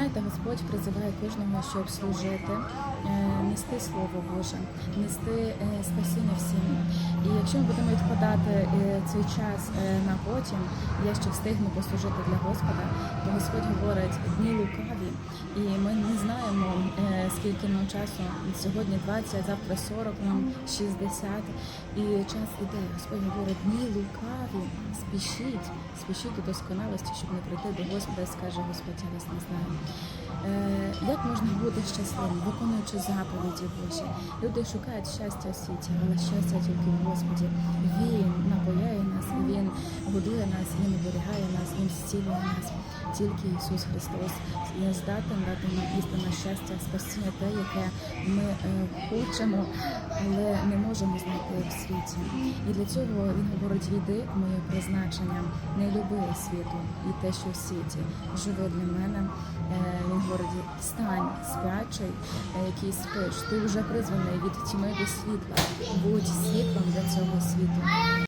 знаєте, Господь призиває кожного, щоб служити, е, нести Слово Боже, нести е, спасіння всім. І якщо ми будемо відкладати е, цей час на потім, я ще встигну послужити для Господа, то Господь говорить дні лукаві, і ми не знаємо, скільки нам часу. Сьогодні 20, завтра 40, нам 60. І час іде. Господь говорить, дні лукаві, спішіть, спішіть до досконалості, щоб не прийти до Господа скаже Господь, я вас не знаю. Е, як можна бути щасливим, виконуючи заповіді Божі? Люди шукають щастя у світі, але щастя тільки в Господі. Він годує нас, Він оберігає нас, Він зцілює нас. Тільки Ісус Христос є здатен дати нам істинне щастя, спасіння те, яке ми е, хочемо, але не можемо знайти в світі. І для цього він говорить: йди моє призначення, не люби світу і те, що в світі. Живи для мене. Е, Він говорить: встань, спячий, е, який спиш. Ти вже призваний від тьми до світла. Будь світлом для цього світу.